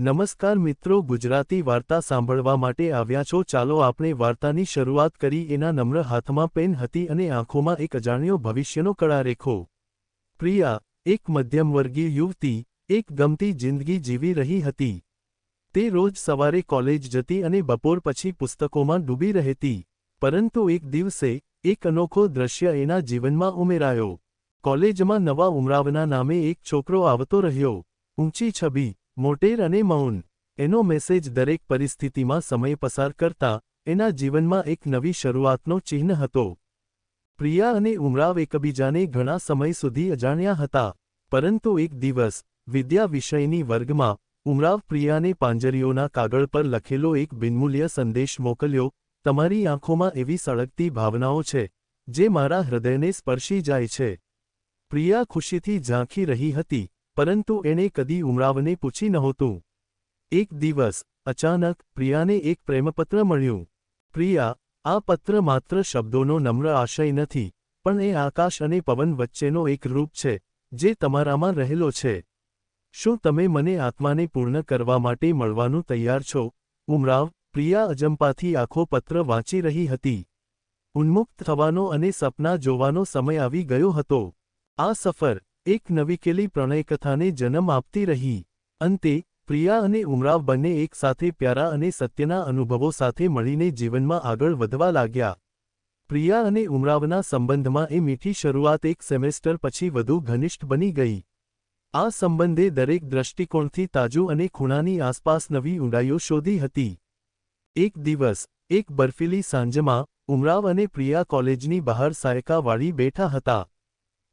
નમસ્કાર મિત્રો, ગુજરાતી વાર્તા સાંભળવા માટે આવ્યા છો. ચાલો આપણે વાર્તાની શરૂઆત કરી. એના નમ્ર હાથમાં પેન હતી અને આંખોમાં એક અજાણ્યો ભવિષ્યનો કળા રેખો પ્રિયા, એક મધ્યમવર્ગીય યુવતી, એક ગમતી જિંદગી જીવી રહી હતી. તે રોજ સવારે કોલેજ જતી અને બપોર પછી પુસ્તકોમાં ડૂબી રહેતી. પરંતુ એક દિવસે, એક અનોખો દ્રશ્ય એના જીવનમાં ઉમેરાયો. કોલેજમાં નવા ઉમરાવના નામે એક છોકરો આવતો રહ્યો. ઊંચી છબી મોટેર અને મૌન, એનો મેસેજ દરેક પરિસ્થિતિમાં સમય પસાર કરતા, એના જીવનમાં એક નવી શરૂઆતનો ચિહ્ન હતો. પ્રિયા અને ઉમરાવ એકબીજાને ઘણા સમય સુધી અજાણ્યા હતા, પરંતુ એક દિવસ, વિદ્યા વિષયની વર્ગમાં, ઉમરાવ પ્રિયાને પાંજરીઓના કાગળ પર લખેલો એક બિનમૂલ્ય સંદેશ મોકલ્યો, તમારી આંખોમાં એવી સળગતી ભાવનાઓ છે, જે મારા હૃદયને સ્પર્શી જાય છે. પ્રિયા ખુશીથી ઝાંખી રહી હતી પરંતુ એણે કદી ઉમરાવને પૂછી નહોતું. એક દિવસ, અચાનક, પ્રિયાને એક પ્રેમપત્ર મળ્યું. પ્રિયા, આ પત્ર માત્ર શબ્દોનો નમ્ર આશય નથી, પણ એ આકાશ અને પવન વચ્ચેનો એક રૂપ છે, જે તમારામાં રહેલો છે. શું તમે મને આત્માને પૂર્ણ કરવા માટે મળવાનું તૈયાર છો ઉમરાવ, પ્રિયા અજંપાથી આખો પત્ર વાંચી રહી હતી. ઉન્મુક્ત થવાનો અને સપના જોવાનો સમય આવી ગયો હતો. આ સફર એક નવીકેલી પ્રણયકથાને જન્મ આપતી રહી. અંતે, પ્રિયા અને ઉમરાવ બંને એકસાથે પ્યારા અને સત્યના અનુભવો સાથે મળીને જીવનમાં આગળ વધવા લાગ્યા. પ્રિયા અને ઉમરાવના સંબંધમાં એ મીઠી શરૂઆત એક સેમેસ્ટર પછી વધુ ઘનિષ્ઠ બની ગઈ. આ સંબંધે દરેક દ્રષ્ટિકોણથી તાજુ અને ખૂણાની આસપાસ નવી ઊંડાઈઓ શોધી હતી. એક દિવસ, એક બર્ફીલી સાંજમાં, ઉમરાવ અને પ્રિયા કોલેજની બહાર સાયકાવાળી બેઠા હતા.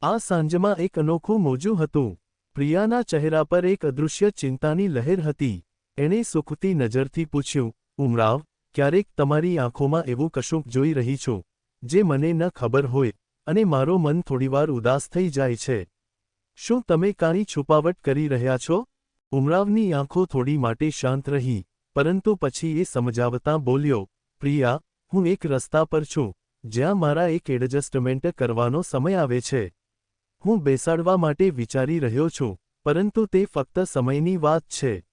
આ સાંજમાં એક અનોખું મોજું હતું. પ્રિયાના ચહેરા પર એક અદૃશ્ય ચિંતાની લહેર હતી. એણે સુખતી નજરથી પૂછ્યું, ઉમરાવ, ક્યારેક તમારી આંખોમાં એવું કશુંક જોઈ રહી છું, જે મને ન ખબર હોય, અને મારો મન થોડીવાર ઉદાસ થઈ જાય છે. શું તમે કાંઈ છુપાવટ કરી રહ્યા છો? ઉમરાવની આંખો થોડી માટે શાંત રહી, પરંતુ પછી એ સમજાવતા બોલ્યો, પ્રિયા, હું એક રસ્તા પર છું, જ્યાં મારા એક એડજસ્ટમેન્ટ કરવાનો સમય આવે છે. હું બેસાડવા માટે વિચારી રહ્યો છું, પરંતુ તે ફક્ત સમયની વાત છે.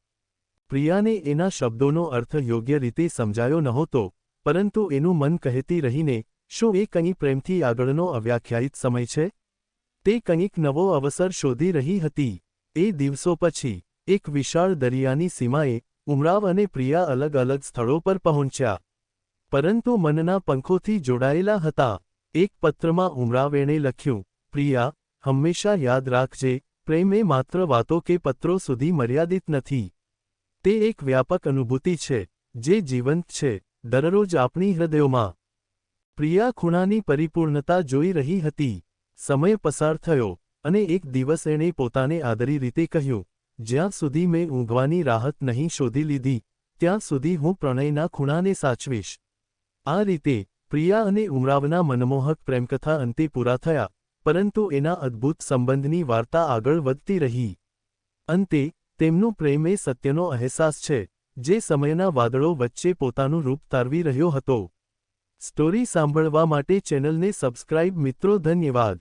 પ્રિયાને એના શબ્દોનો અર્થ યોગ્ય રીતે સમજાયો નહોતો, પરંતુ એનું મન કહેતી રહીને, શું એ કંઈ પ્રેમથી આગળનો અવ્યાખ્યાયિત સમય છે? તે કંઈક નવો અવસર શોધી રહી હતી. એ દિવસો પછી, એક વિશાળ દરિયાની સીમાએ, ઉમરાવ અને પ્રિયા અલગ અલગ સ્થળો પર પહોંચ્યા. પરંતુ મનના પંખોથી જોડાયેલા હતા. એક પત્રમાં ઉમરાવ એણે લખ્યું, પ્રિયા હંમેશા યાદ રાખજે, પ્રેમ માત્ર વાતો કે પત્રો સુધી મર્યાદિત નથી. તે એક વ્યાપક અનુભૂતિ છે, જે જીવંત છે, દરરોજ આપણી હૃદયોમાં. પ્રિયા ખૂણાની પરિપૂર્ણતા જોઈ રહી હતી. સમય પસાર થયો, અને એક દિવસ એણે પોતાને આદરી રીતે કહ્યું, જ્યાં સુધી મેં ઊંઘવાની રાહત નહીં શોધી લીધી, ત્યાં સુધી હું પ્રણયના ખૂણાને સાચવીશ. આ રીતે, પ્રિયા અને ઉમરાવના મનમોહક પ્રેમકથા અંતે પૂરા થયા. પરંતુ એના અદ્ભુત સંબંધની વાર્તા આગળ વધતી રહી. અંતે, તેમનું પ્રેમ એ સત્યનો અહેસાસ છે, જે સમયના વાદળો વચ્ચે પોતાનું રૂપ તારવી રહ્યો હતો. સ્ટોરી સાંભળવા માટે ચેનલને સબસ્ક્રાઇબ મિત્રો, ધન્યવાદ.